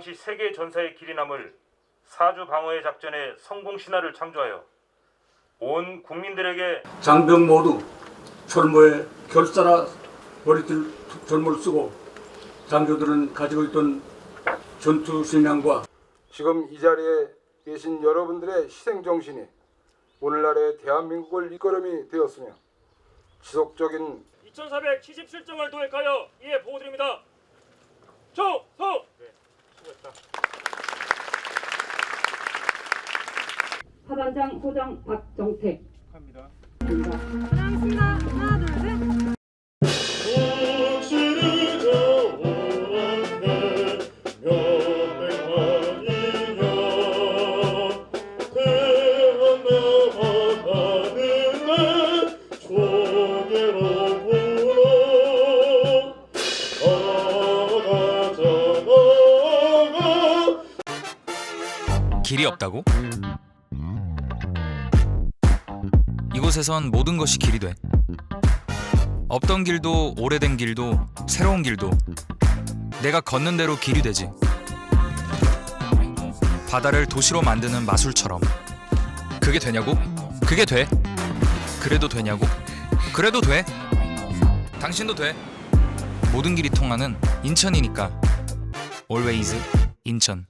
당시 세계 전사의 길이 남을 사주 방어의 작전의 성공 신화를 창조하여 온 국민들에게 장병 모두 철모에 결사라 머리들 절모를 쓰고 장교들은 가지고 있던 전투 신앙과 지금 이 자리에 계신 여러분들의 희생 정신이 오늘날의 대한민국을 이끌음이 되었으며 지속적인 2477점을 도획하여 이에 보고드립니다. 조소! 하반장 소장 박정택 하나 하나 둘 셋. 길이 없다고? 이곳에선 모든 것이 길이 돼. 없던 길도 오래된 길도 새로운 길도 내가 걷는 대로 길이 되지. 바다를 도시로 만드는 마술처럼. 그게 되냐고? 그게 돼. 그래도 되냐고? 그래도 돼. 당신도 돼. 모든 길이 통하는 인천이니까. Always 인천.